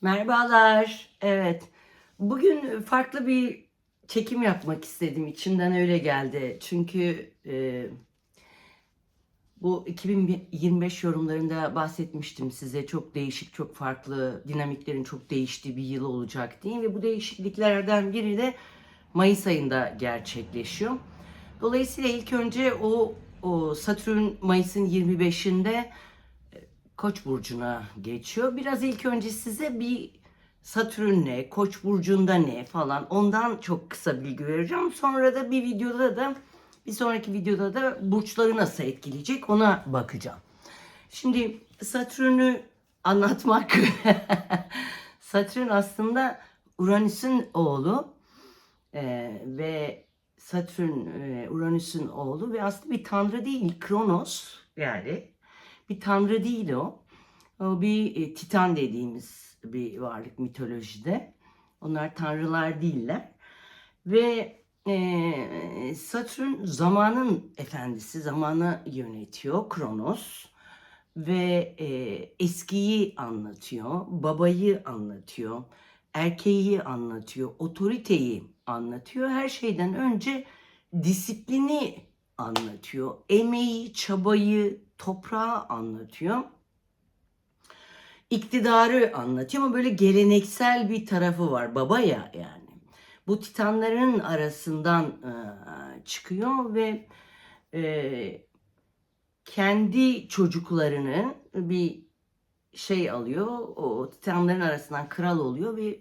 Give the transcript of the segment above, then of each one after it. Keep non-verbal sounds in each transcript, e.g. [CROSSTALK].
Merhabalar. Evet. Bugün farklı bir çekim yapmak istedim. İçimden öyle geldi. Çünkü e, bu 2025 yorumlarında bahsetmiştim size. Çok değişik, çok farklı dinamiklerin çok değiştiği bir yıl olacak diye. Ve bu değişikliklerden biri de Mayıs ayında gerçekleşiyor. Dolayısıyla ilk önce o, o Satürn Mayıs'ın 25'inde Koç burcuna geçiyor. Biraz ilk önce size bir Satürn ne, Koç burcunda ne falan ondan çok kısa bilgi vereceğim. Sonra da bir videoda da bir sonraki videoda da burçları nasıl etkileyecek ona bakacağım. Şimdi Satürn'ü anlatmak [LAUGHS] Satürn aslında Uranüs'ün oğlu Ee, ve Satürn e, Uranüs'ün oğlu ve aslında bir tanrı değil Kronos yani bir tanrı değil o. O bir e, titan dediğimiz bir varlık mitolojide. Onlar tanrılar değiller. Ve e, Satürn zamanın efendisi, zamanı yönetiyor Kronos. Ve e, eskiyi anlatıyor, babayı anlatıyor, erkeği anlatıyor, otoriteyi anlatıyor. Her şeyden önce disiplini anlatıyor. Emeği, çabayı, toprağı anlatıyor. İktidarı anlatıyor ama böyle geleneksel bir tarafı var. Baba ya yani. Bu titanların arasından e, çıkıyor ve e, kendi çocuklarını bir şey alıyor. O titanların arasından kral oluyor ve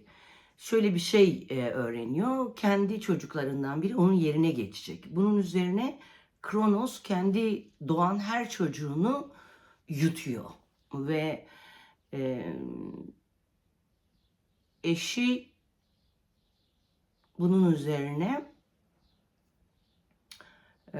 şöyle bir şey e, öğreniyor. Kendi çocuklarından biri onun yerine geçecek. Bunun üzerine Kronos kendi doğan her çocuğunu yutuyor ve e, eşi bunun üzerine e,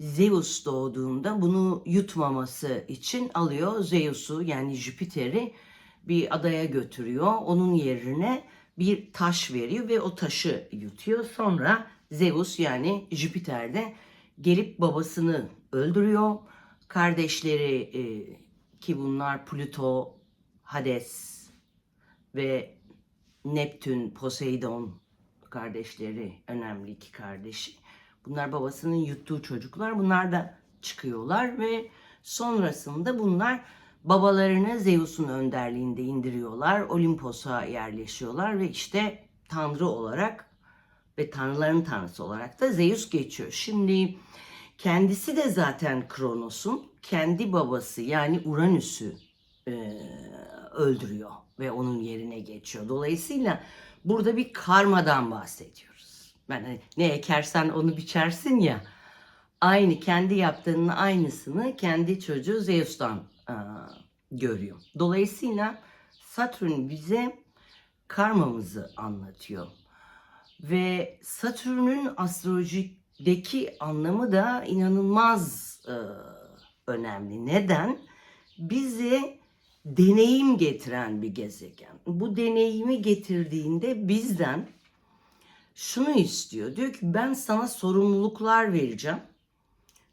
Zeus doğduğunda bunu yutmaması için alıyor Zeus'u yani Jüpiter'i bir adaya götürüyor. Onun yerine bir taş veriyor ve o taşı yutuyor. Sonra Zeus yani Jüpiter de gelip babasını öldürüyor. Kardeşleri e, ki bunlar Plüto, Hades ve Neptün, Poseidon kardeşleri önemli iki kardeşi. Bunlar babasının yuttuğu çocuklar. Bunlar da çıkıyorlar ve sonrasında bunlar babalarını Zeus'un önderliğinde indiriyorlar. Olimpos'a yerleşiyorlar ve işte tanrı olarak ve tanrıların tanrısı olarak da Zeus geçiyor. Şimdi kendisi de zaten Kronos'un kendi babası yani Uranüs'ü e, öldürüyor ve onun yerine geçiyor. Dolayısıyla burada bir karmadan bahsediyoruz. Hani ne ekersen onu biçersin ya. Aynı kendi yaptığının aynısını kendi çocuğu Zeus'tan e, görüyor. Dolayısıyla Satürn bize karmamızı anlatıyor. Ve Satürn'ün astrolojideki anlamı da inanılmaz e, önemli. Neden? Bize deneyim getiren bir gezegen. Bu deneyimi getirdiğinde bizden şunu istiyor. Diyor ki ben sana sorumluluklar vereceğim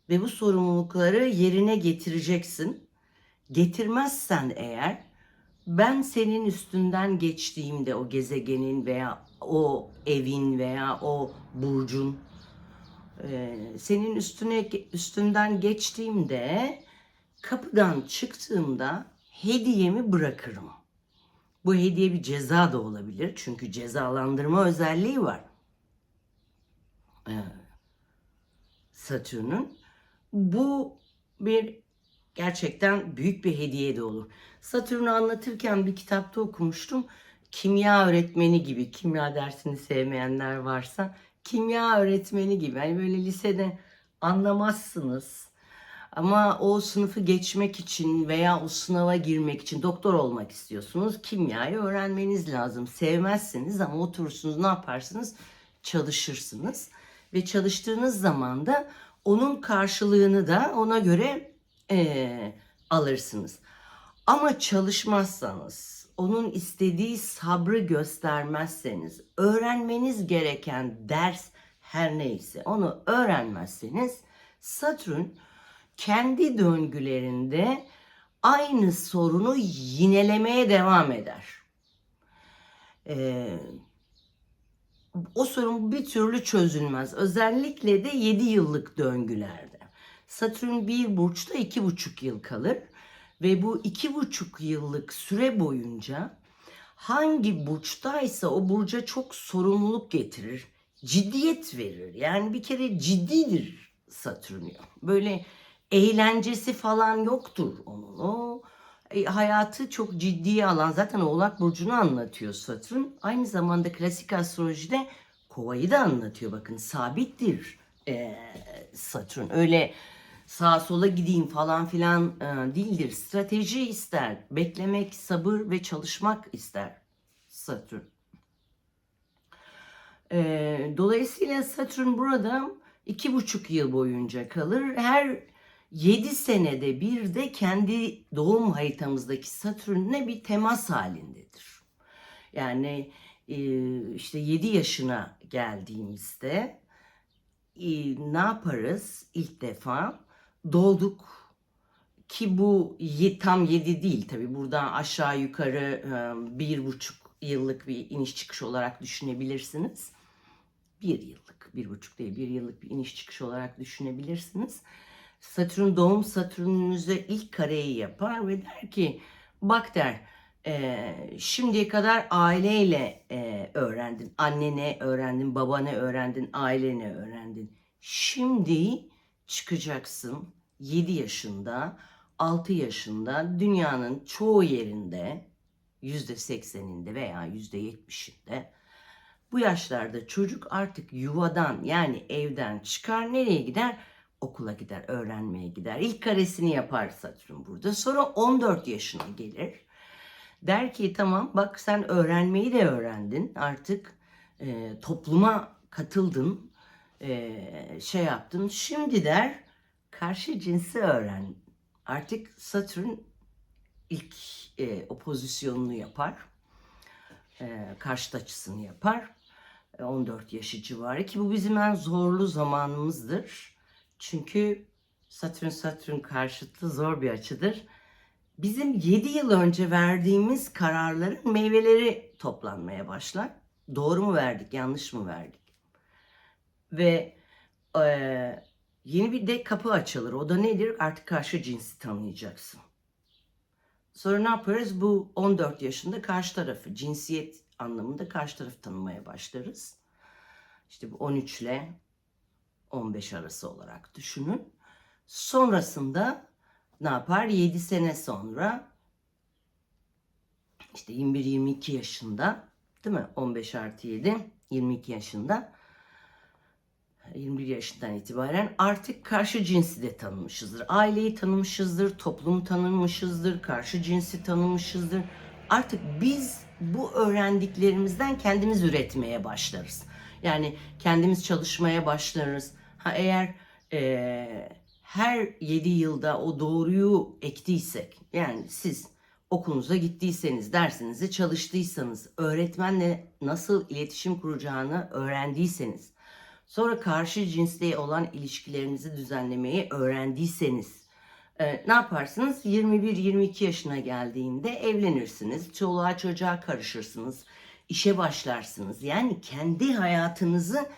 ve bu sorumlulukları yerine getireceksin. Getirmezsen eğer ben senin üstünden geçtiğimde o gezegenin veya o evin veya o burcun e, senin üstüne üstünden geçtiğimde kapıdan çıktığımda hediyemi bırakırım. Bu hediye bir ceza da olabilir. Çünkü cezalandırma özelliği var. Ee, Satürn'ün. Bu bir gerçekten büyük bir hediye de olur. Satürn'ü anlatırken bir kitapta okumuştum. Kimya öğretmeni gibi, kimya dersini sevmeyenler varsa kimya öğretmeni gibi. Hani böyle lisede anlamazsınız. Ama o sınıfı geçmek için veya o sınava girmek için doktor olmak istiyorsunuz. Kimyayı öğrenmeniz lazım. Sevmezsiniz ama oturursunuz ne yaparsınız? Çalışırsınız. Ve çalıştığınız zaman da onun karşılığını da ona göre eee, alırsınız. Ama çalışmazsanız, onun istediği sabrı göstermezseniz, öğrenmeniz gereken ders her neyse onu öğrenmezseniz Satürn kendi döngülerinde aynı sorunu yinelemeye devam eder. Ee, o sorun bir türlü çözülmez. Özellikle de 7 yıllık döngülerde. Satürn bir burçta iki buçuk yıl kalır ve bu iki buçuk yıllık süre boyunca hangi burçtaysa o burca çok sorumluluk getirir. Ciddiyet verir. Yani bir kere ciddidir Satürn. Böyle eğlencesi falan yoktur onun. O e, hayatı çok ciddiye alan zaten Oğlak Burcu'nu anlatıyor Satürn. Aynı zamanda klasik astrolojide kovayı da anlatıyor. Bakın sabittir e, Satürn. Öyle sağa sola gideyim falan filan e, değildir. Strateji ister. Beklemek, sabır ve çalışmak ister Satürn. E, dolayısıyla Satürn burada iki buçuk yıl boyunca kalır. Her 7 senede bir de kendi doğum haritamızdaki Satürn'le bir temas halindedir. Yani e, işte 7 yaşına geldiğimizde e, ne yaparız ilk defa? Doğduk ki bu tam 7 değil tabi buradan aşağı yukarı e, bir buçuk yıllık bir iniş çıkış olarak düşünebilirsiniz. Bir yıllık, bir buçuk değil bir yıllık bir iniş çıkış olarak düşünebilirsiniz. Satürn doğum Satürn'ünüze ilk kareyi yapar ve der ki bak der e, şimdiye kadar aileyle e, öğrendin. Annene öğrendin, babana öğrendin, ailene öğrendin. Şimdi çıkacaksın 7 yaşında, 6 yaşında dünyanın çoğu yerinde %80'inde veya %70'inde bu yaşlarda çocuk artık yuvadan yani evden çıkar nereye gider? Okula gider, öğrenmeye gider. İlk karesini yapar Satürn burada. Sonra 14 yaşına gelir. Der ki tamam bak sen öğrenmeyi de öğrendin. Artık e, topluma katıldın. e, şey yaptın. Şimdi der karşı cinsi öğren. Artık Satürn ilk e, opozisyonunu yapar. E, karşıt açısını yapar. E, 14 yaşı civarı ki bu bizim en zorlu zamanımızdır. Çünkü Satürn Satürn karşıtı zor bir açıdır. Bizim 7 yıl önce verdiğimiz kararların meyveleri toplanmaya başlar. Doğru mu verdik, yanlış mı verdik? Ve e, yeni bir de kapı açılır. O da nedir? Artık karşı cinsi tanıyacaksın. Sonra ne yaparız? Bu 14 yaşında karşı tarafı, cinsiyet anlamında karşı tarafı tanımaya başlarız. İşte bu 13 ile 15 arası olarak düşünün. Sonrasında ne yapar? 7 sene sonra işte 21-22 yaşında değil mi? 15 artı 7 22 yaşında 21 yaşından itibaren artık karşı cinsi de tanımışızdır. Aileyi tanımışızdır, toplumu tanımışızdır, karşı cinsi tanımışızdır. Artık biz bu öğrendiklerimizden kendimiz üretmeye başlarız. Yani kendimiz çalışmaya başlarız. Ha eğer eee, her 7 yılda o doğruyu ektiysek, yani siz okulunuza gittiyseniz, dersinizi çalıştıysanız, öğretmenle nasıl iletişim kuracağını öğrendiyseniz, sonra karşı cinsle olan ilişkilerinizi düzenlemeyi öğrendiyseniz, e, ne yaparsınız? 21-22 yaşına geldiğinde evlenirsiniz, çoluğa çocuğa karışırsınız, işe başlarsınız. Yani kendi hayatınızı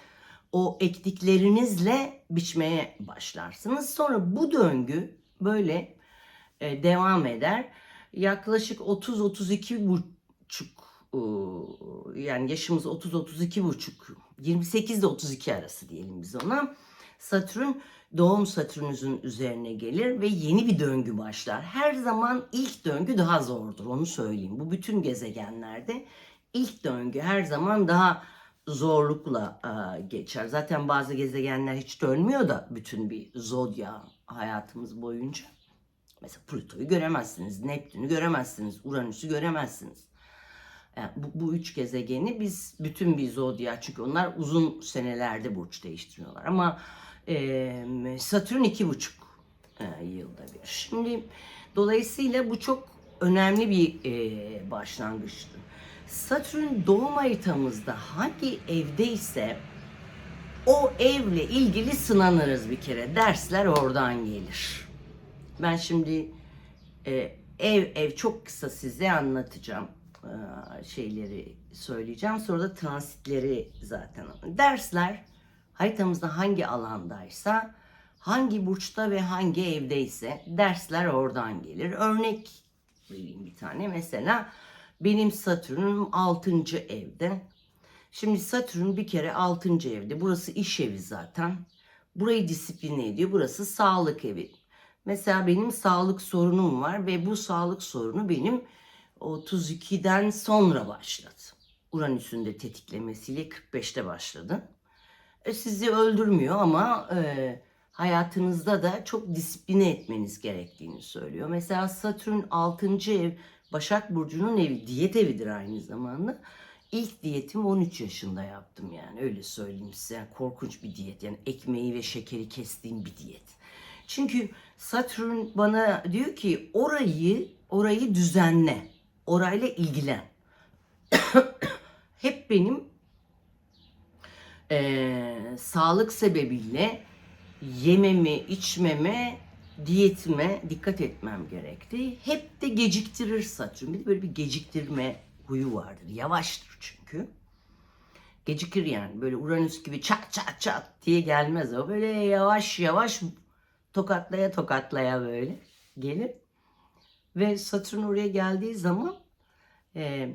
o ektiklerinizle biçmeye başlarsınız. Sonra bu döngü böyle e, devam eder. Yaklaşık 30-32 buçuk yani yaşımız 30-32 buçuk 28 ile 32 arası diyelim biz ona. Satürn doğum Satürnünüzün üzerine gelir ve yeni bir döngü başlar. Her zaman ilk döngü daha zordur onu söyleyeyim. Bu bütün gezegenlerde ilk döngü her zaman daha zorlukla e, geçer. Zaten bazı gezegenler hiç dönmüyor da bütün bir zodya hayatımız boyunca. Mesela Plüto'yu göremezsiniz, Neptün'ü göremezsiniz, Uranüs'ü göremezsiniz. Yani bu, bu üç gezegeni biz bütün bir zodya çünkü onlar uzun senelerde burç değiştiriyorlar. Ama e, Satürn iki buçuk e, yılda bir. Şimdi dolayısıyla bu çok önemli bir e, başlangıçtır. Satürn doğum haritamızda hangi evdeyse o evle ilgili sınanırız bir kere. Dersler oradan gelir. Ben şimdi Ee, ev ev çok kısa size anlatacağım şeyleri söyleyeceğim. Sonra da transitleri zaten. Dersler haritamızda hangi alandaysa, hangi burçta ve hangi evdeyse dersler oradan gelir. Örnek vereyim bir tane. Mesela benim Satürn'üm 6. evde. Şimdi Satürn bir kere 6. evde. Burası iş evi zaten. Burayı disipline ediyor. Burası sağlık evi. Mesela benim sağlık sorunum var ve bu sağlık sorunu benim 32'den sonra başladı. Uranüs'ün de tetiklemesiyle 45'te başladı. E, sizi öldürmüyor ama e, hayatınızda da çok disipline etmeniz gerektiğini söylüyor. Mesela Satürn 6. ev Başak Burcu'nun evi, diyet evidir aynı zamanda. İlk diyetimi 13 yaşında yaptım yani öyle söyleyeyim size. Yani korkunç bir diyet yani ekmeği ve şekeri kestiğim bir diyet. Çünkü Satürn bana diyor ki orayı orayı düzenle. Orayla ilgilen. [COUGHS] Hep benim eee, sağlık sebebiyle yememe, içmeme, diyetime dikkat etmem gerekti. Hep de geciktirir Satürn. Bir de böyle bir geciktirme huyu vardır. Yavaştır çünkü. Gecikir yani. Böyle Uranüs gibi çat çat çat diye gelmez o. Böyle yavaş yavaş tokatlaya tokatlaya böyle gelir. Ve Satürn oraya geldiği zaman e,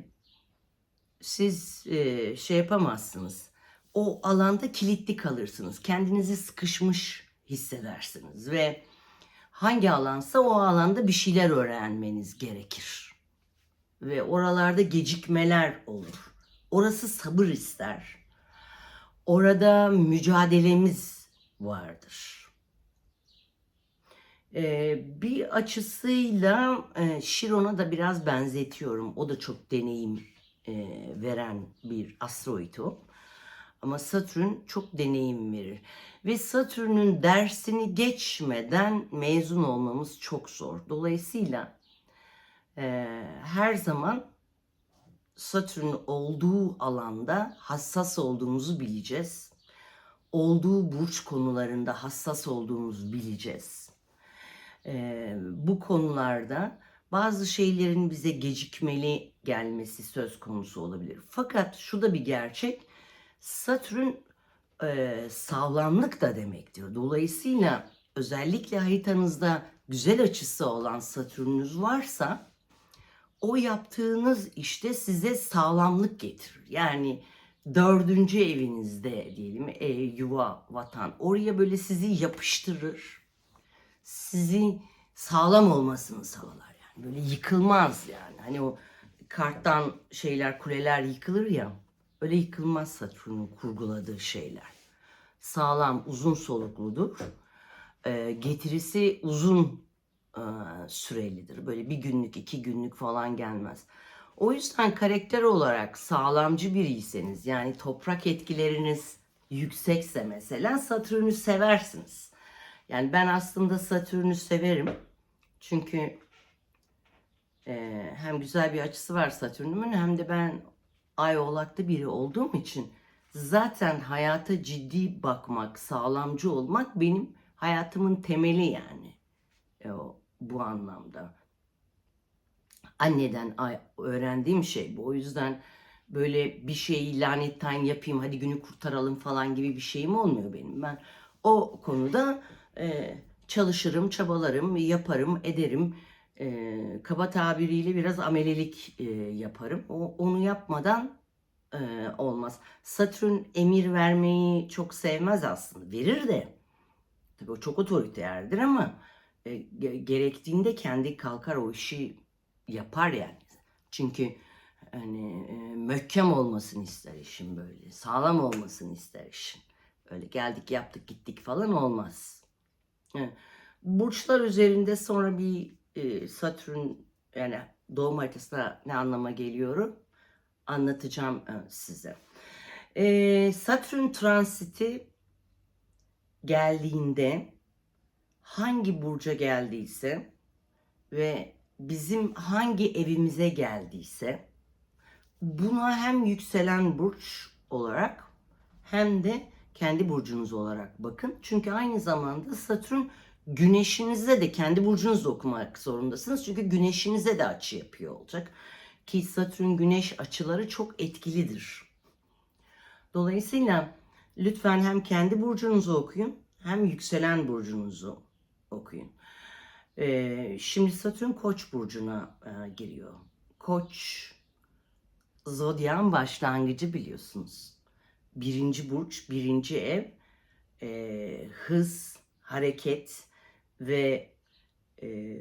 siz e, şey yapamazsınız. O alanda kilitli kalırsınız. Kendinizi sıkışmış hissedersiniz ve hangi alansa o alanda bir şeyler öğrenmeniz gerekir. Ve oralarda gecikmeler olur. Orası sabır ister. Orada mücadelemiz vardır. Ee, bir açısıyla e, Şiron'a da biraz benzetiyorum. O da çok deneyim e, veren bir asteroid o. Ama Satürn çok deneyim verir. Ve Satürn'ün dersini geçmeden mezun olmamız çok zor. Dolayısıyla e, her zaman Satürn olduğu alanda hassas olduğumuzu bileceğiz. Olduğu burç konularında hassas olduğumuzu bileceğiz. Ee, bu konularda bazı şeylerin bize gecikmeli gelmesi söz konusu olabilir. Fakat şu da bir gerçek. Satürn e, sağlamlık da demektir. Dolayısıyla özellikle haritanızda güzel açısı olan Satürn'ünüz varsa o yaptığınız işte size sağlamlık getirir. Yani dördüncü evinizde diyelim e, yuva, vatan oraya böyle sizi yapıştırır. Sizi sağlam olmasını sağlar yani. Böyle yıkılmaz yani. Hani o karttan şeyler, kuleler yıkılır ya. Öyle yıkılmaz Satürn'ün kurguladığı şeyler. Sağlam, uzun solukludur. Ee, getirisi uzun e, sürelidir. Böyle bir günlük, iki günlük falan gelmez. O yüzden karakter olarak sağlamcı biriyseniz yani toprak etkileriniz yüksekse mesela Satürn'ü seversiniz. Yani ben aslında Satürn'ü severim. Çünkü e, hem güzel bir açısı var Satürn'ümün hem de ben ay oğlaklı biri olduğum için zaten hayata ciddi bakmak, sağlamcı olmak benim hayatımın temeli yani. E, o, bu anlamda. Anneden ay- öğrendiğim şey bu. O yüzden böyle bir şeyi lanetten yapayım hadi günü kurtaralım falan gibi bir şeyim olmuyor benim. Ben o konuda e, çalışırım, çabalarım, yaparım, ederim. E, kaba tabiriyle biraz amelelik e, yaparım. O, onu yapmadan e, olmaz. Satürn emir vermeyi çok sevmez aslında. Verir de. Tabii o çok otoriterdir ama e, ge- gerektiğinde kendi kalkar o işi yapar yani. Çünkü hani e, möhkem olmasını ister işin böyle. Sağlam olmasını ister işin. Öyle geldik yaptık gittik falan olmaz. Burçlar üzerinde sonra bir e, Satürn yani doğum haritasında ne anlama geliyorum? Anlatacağım e, size. E, Satürn transiti geldiğinde hangi burca geldiyse ve bizim hangi evimize geldiyse buna hem yükselen burç olarak hem de kendi burcunuz olarak bakın. Çünkü aynı zamanda Satürn Güneşinizde de kendi burcunuzda okumak zorundasınız. Çünkü güneşinize de açı yapıyor olacak. Ki Satürn güneş açıları çok etkilidir. Dolayısıyla lütfen hem kendi burcunuzu okuyun hem yükselen burcunuzu okuyun. Ee, şimdi Satürn Koç burcuna e, giriyor. Koç zodyan başlangıcı biliyorsunuz. Birinci burç, birinci ev, e, hız, hareket ve e,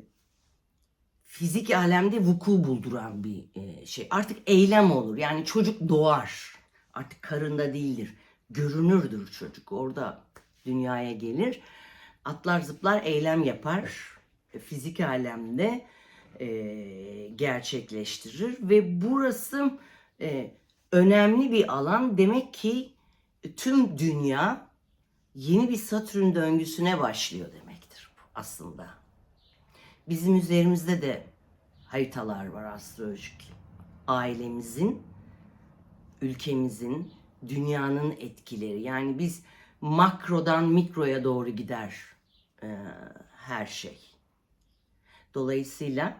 fizik alemde vuku bulduran bir e, şey. Artık eylem olur. Yani çocuk doğar. Artık karında değildir. Görünürdür çocuk. Orada dünyaya gelir. Atlar zıplar eylem yapar. E, Fizik alemde e, gerçekleştirir ve burası e, önemli bir alan. Demek ki tüm dünya yeni bir Satürn döngüsüne başlıyor demektir aslında. Bizim üzerimizde de haritalar var astrolojik. Ailemizin, ülkemizin, dünyanın etkileri. Yani biz makrodan mikroya doğru gider e, her şey. Dolayısıyla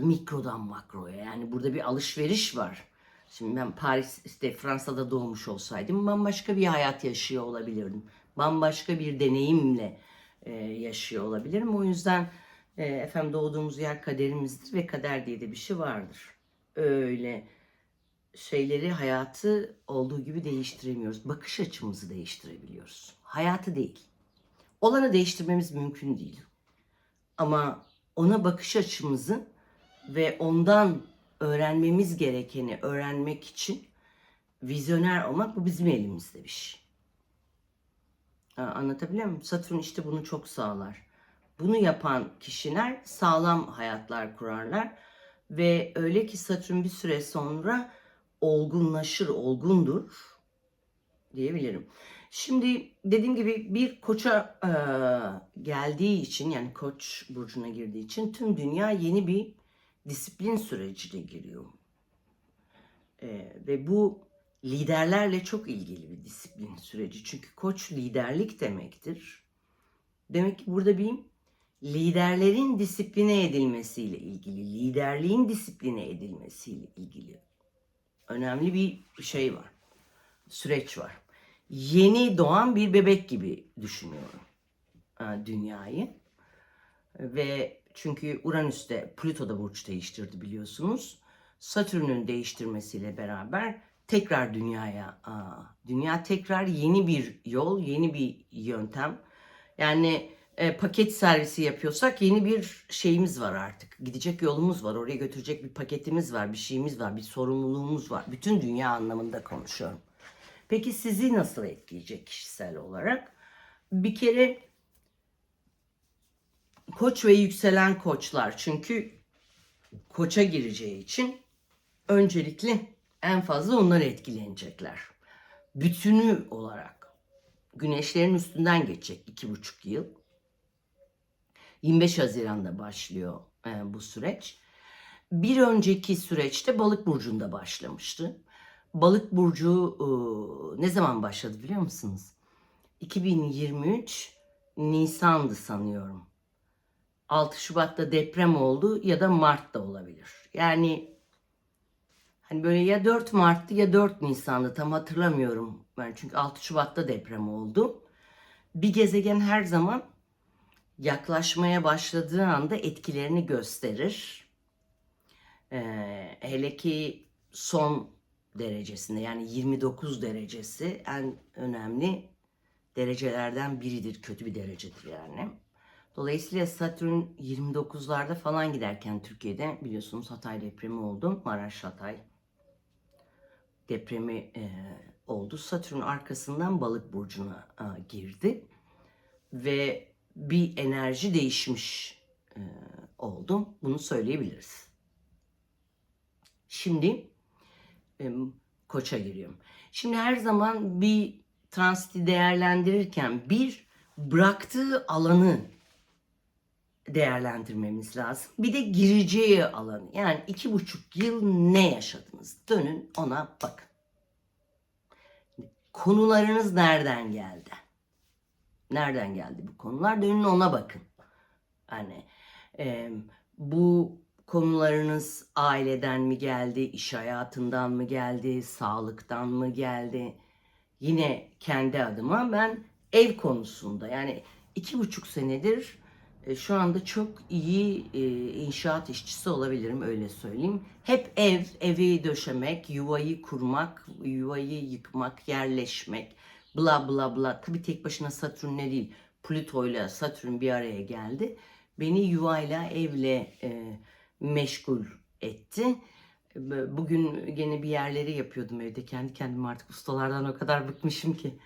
mikrodan makroya yani burada bir alışveriş var. Şimdi ben Paris işte Fransa'da doğmuş olsaydım bambaşka bir hayat yaşıyor olabilirdim. Bambaşka bir deneyimle e, yaşıyor olabilirim. O yüzden e, efendim doğduğumuz yer kaderimizdir ve kader diye de bir şey vardır. Öyle şeyleri hayatı olduğu gibi değiştiremiyoruz. Bakış açımızı değiştirebiliyoruz. Hayatı değil. Olanı değiştirmemiz mümkün değil. Ama ona bakış açımızı ve ondan öğrenmemiz gerekeni öğrenmek için vizyoner olmak bu bizim elimizde bir şey. Anlatabiliyor muyum? Satürn işte bunu çok sağlar. Bunu yapan kişiler sağlam hayatlar kurarlar ve öyle ki Satürn bir süre sonra olgunlaşır, olgundur diyebilirim. Şimdi dediğim gibi bir koça e, geldiği için yani koç burcuna girdiği için tüm dünya yeni bir disiplin sürecine giriyor. E, ve bu liderlerle çok ilgili bir disiplin süreci. Çünkü koç liderlik demektir. Demek ki burada bir liderlerin disipline edilmesiyle ilgili, liderliğin disipline edilmesiyle ilgili önemli bir şey var. Süreç var. Yeni doğan bir bebek gibi düşünüyorum e, dünyayı. Ve çünkü Uranüs'te Plüto'da burç değiştirdi biliyorsunuz. Satürn'ün değiştirmesiyle beraber tekrar dünyaya, dünya tekrar yeni bir yol, yeni bir yöntem. Yani e, paket servisi yapıyorsak yeni bir şeyimiz var artık. Gidecek yolumuz var, oraya götürecek bir paketimiz var, bir şeyimiz var, bir sorumluluğumuz var. Bütün dünya anlamında konuşuyorum. Peki sizi nasıl etkileyecek kişisel olarak? Bir kere koç ve yükselen koçlar çünkü koça gireceği için öncelikle en fazla onlar etkilenecekler. Bütünü olarak güneşlerin üstünden geçecek iki buçuk yıl. 25 Haziran'da başlıyor e, bu süreç. Bir önceki süreçte Balık burcunda başlamıştı. Balık burcu e, ne zaman başladı biliyor musunuz? 2023 Nisan'dı sanıyorum. 6 Şubat'ta deprem oldu ya da Mart'ta olabilir. Yani hani böyle ya 4 Mart'tı ya 4 Nisan'dı tam hatırlamıyorum. Ben çünkü 6 Şubat'ta deprem oldu. Bir gezegen her zaman yaklaşmaya başladığı anda etkilerini gösterir. Ee, hele ki son derecesinde yani 29 derecesi en önemli derecelerden biridir. Kötü bir derecedir yani. Dolayısıyla Satürn 29'larda falan giderken Türkiye'de biliyorsunuz Hatay depremi oldu. Maraş Hatay depremi e, oldu. Satürn arkasından balık burcuna e, girdi. Ve bir enerji değişmiş e, oldu. Bunu söyleyebiliriz. Şimdi e, koça giriyorum. Şimdi her zaman bir transiti değerlendirirken bir bıraktığı alanı değerlendirmemiz lazım. Bir de gireceği alanı. Yani iki buçuk yıl ne yaşadınız? Dönün ona bakın. Konularınız nereden geldi? Nereden geldi bu konular? Dönün ona bakın. Hani e, bu konularınız aileden mi geldi, iş hayatından mı geldi, sağlıktan mı geldi? Yine kendi adıma ben ev konusunda yani iki buçuk senedir şu anda çok iyi e, inşaat işçisi olabilirim öyle söyleyeyim. Hep ev, evi döşemek, yuvayı kurmak, yuvayı yıkmak, yerleşmek, bla bla bla. Tabii tek başına Satürn ne değil, Plüto ile Satürn bir araya geldi. Beni yuvayla, evle e, meşgul etti. Bugün gene bir yerleri yapıyordum evde. Kendi kendime artık ustalardan o kadar bıkmışım ki.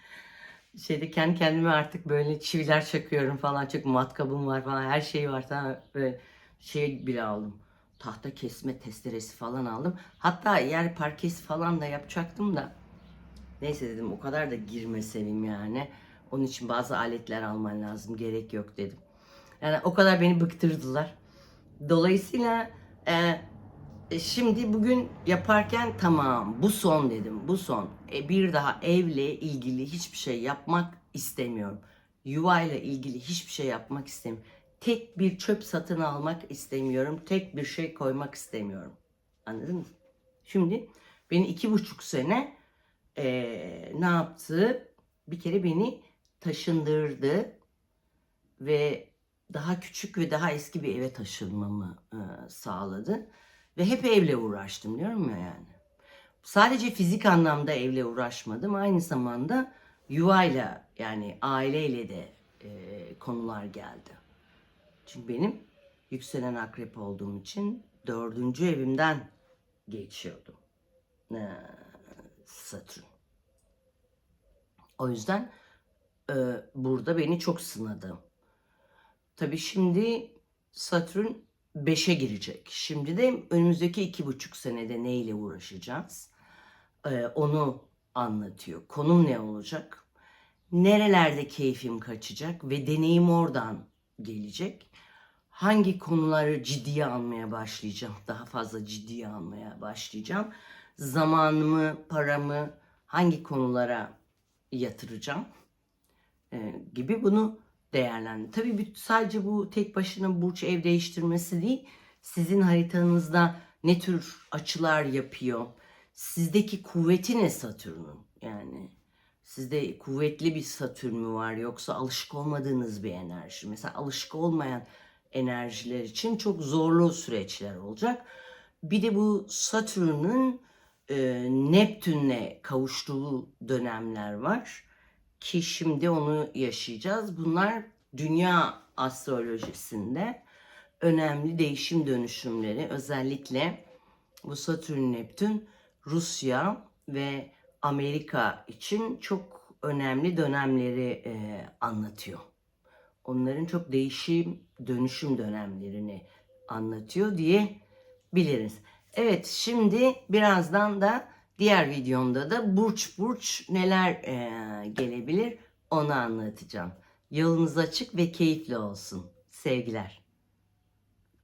Şeyde kendi kendime artık böyle çiviler çakıyorum falan. Çok matkabım var falan. Her şey var. Tamam. Böyle şey bile aldım. Tahta kesme testeresi falan aldım. Hatta yer parkesi falan da yapacaktım da. Neyse dedim o kadar da girmeselim yani. Onun için bazı aletler alman lazım. Gerek yok dedim. Yani o kadar beni bıktırdılar. Dolayısıyla e, şimdi bugün yaparken tamam bu son dedim bu son. E, bir daha evle ilgili hiçbir şey yapmak istemiyorum. Yuvayla ilgili hiçbir şey yapmak istemiyorum. Tek bir çöp satın almak istemiyorum. Tek bir şey koymak istemiyorum. Anladın mı? Şimdi beni iki buçuk sene e, ne yaptı? Bir kere beni taşındırdı ve daha küçük ve daha eski bir eve taşınmamı e, sağladı. Ve hep evle uğraştım diyorum ya yani. Sadece fizik anlamda evle uğraşmadım. Aynı zamanda yuvayla yani aileyle de e, konular geldi. Çünkü benim yükselen akrep olduğum için dördüncü evimden geçiyordu. E, Satürn. O yüzden e, burada beni çok sınadı. Tabii şimdi Satürn 5'e girecek. Şimdi de önümüzdeki iki buçuk senede neyle uğraşacağız? Ee, onu anlatıyor. Konum ne olacak? Nerelerde keyfim kaçacak ve deneyim oradan gelecek. Hangi konuları ciddiye almaya başlayacağım? Daha fazla ciddiye almaya başlayacağım. Zamanımı, paramı hangi konulara yatıracağım? Ee, gibi bunu değerlendir. Tabii sadece bu tek başına burç ev değiştirmesi değil. Sizin haritanızda ne tür açılar yapıyor? Sizdeki kuvveti ne Satürn'ün? Yani sizde kuvvetli bir Satürn mü var yoksa alışık olmadığınız bir enerji? Mesela alışık olmayan enerjiler için çok zorlu süreçler olacak. Bir de bu Satürn'ün e, Neptün'le kavuştuğu dönemler var ki şimdi onu yaşayacağız. Bunlar dünya astrolojisinde önemli değişim dönüşümleri. Özellikle bu Satürn Neptün Rusya ve Amerika için çok önemli dönemleri e, anlatıyor. Onların çok değişim dönüşüm dönemlerini anlatıyor diye biliriz. Evet şimdi birazdan da diğer videomda da burç burç neler e, gelebilir onu anlatacağım. Yolunuz açık ve keyifli olsun. Sevgiler.